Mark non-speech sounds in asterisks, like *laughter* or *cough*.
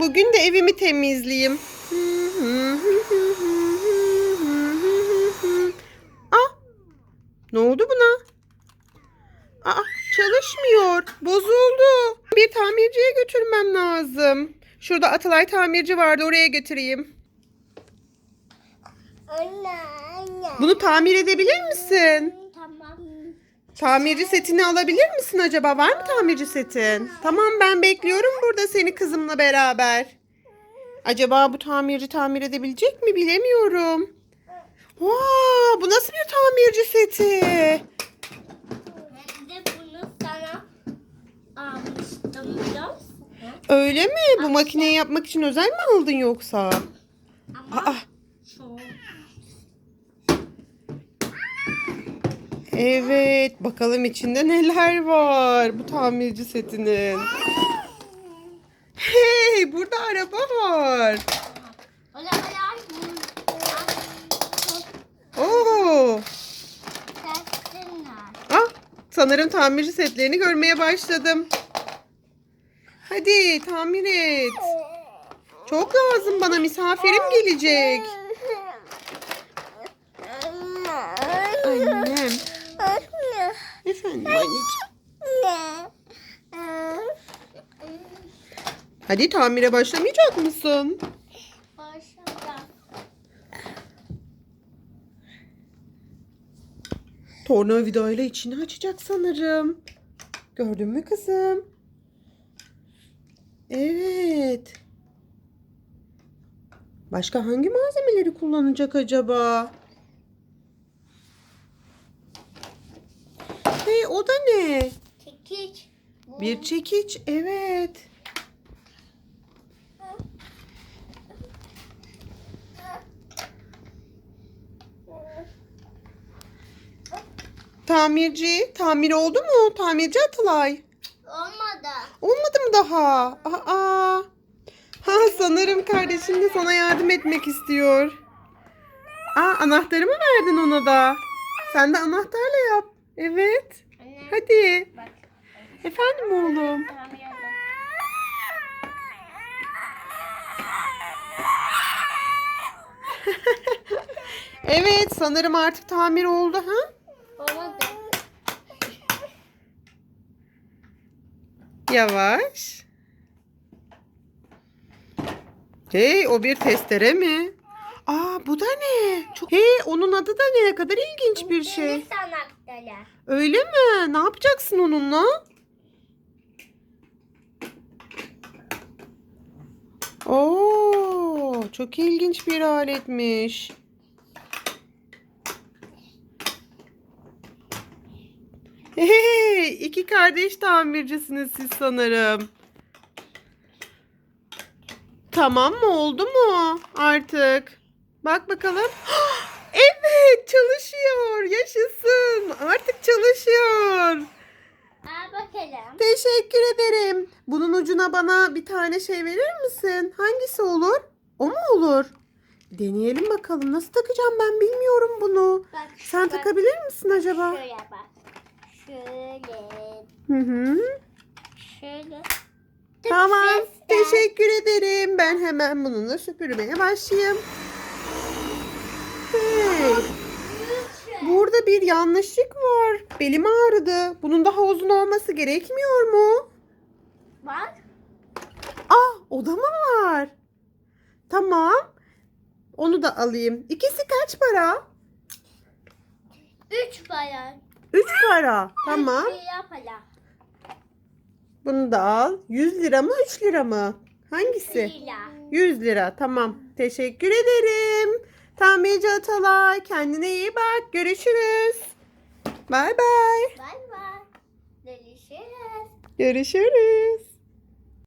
Bugün de evimi temizleyeyim. Ah! Ne oldu buna? Aa, çalışmıyor. Bozuldu. Bir tamirciye götürmem lazım. Şurada Atalay tamirci vardı. Oraya götüreyim. Anne, anne. Bunu tamir edebilir misin? Tamirci setini alabilir misin acaba? Var mı tamirci setin? Tamam ben bekliyorum burada seni kızımla beraber. Acaba bu tamirci tamir edebilecek mi bilemiyorum. Wow, bu nasıl bir tamirci seti? Hem de bunu sana almıştım biliyor musun? Öyle mi? Bu makineyi yapmak için özel mi aldın yoksa? Ama Aa, evet. Bakalım içinde neler var bu tamirci setinin. Hey, burada araba var. Oo. Ah, sanırım tamirci setlerini görmeye başladım. Hadi tamir et. Çok lazım bana misafirim gelecek. Efendim anneciğim. Hadi tamire başlamayacak mısın? Başla. Tornavidayla içini açacak sanırım. Gördün mü kızım? Evet. Başka hangi malzemeleri kullanacak acaba? Hey o da ne? Çekiç. Bu. Bir çekiç. Evet. Tamirci. Tamir oldu mu? Tamirci Atılay. Olmadı. Olmadı mı daha? Aa. Ha sanırım kardeşin de sana yardım etmek istiyor. Aa anahtarı mı verdin ona da? Sen de anahtarla yap. Evet. Hadi. Bak. Efendim oğlum. *laughs* Evet sanırım artık tamir oldu ha? Olmadı. Yavaş. Hey o bir testere mi? Aa bu da ne? Çok... Hey onun adı da ne? Kadar ilginç bir şey. Anahtarı. Öyle mi? Ne yapacaksın onunla? Oo, çok ilginç bir aletmiş. Hey, iki kardeş tamircisiniz siz sanırım. Tamam mı? Oldu mu artık? Bak bakalım. *gasps* Evet, çalışıyor. Yaşasın. Artık çalışıyor. Al bakalım. Teşekkür ederim. Bunun ucuna bana bir tane şey verir misin? Hangisi olur? O mu olur? Deneyelim bakalım. Nasıl takacağım ben bilmiyorum bunu. Bak, Sen bak. takabilir misin acaba? Şöyle bak. Şöyle. Hı hı. Şöyle. Tamam. Teşekkür ederim. Ben hemen bununla süpürmeye başlayayım. Hey, burada bir yanlışlık var. Belim ağrıdı. Bunun daha uzun olması gerekmiyor mu? Bak. Ah, o da mı var? Tamam. Onu da alayım. İkisi kaç para? Üç para. Üç para. Tamam. Üç lira para. Bunu da al. 100 lira mı 3 lira mı? Hangisi? Lira. 100 lira. Tamam. Teşekkür ederim. Tamirci Atalay. Kendine iyi bak. Görüşürüz. Bay bay. Bay bay. Görüşürüz. Görüşürüz.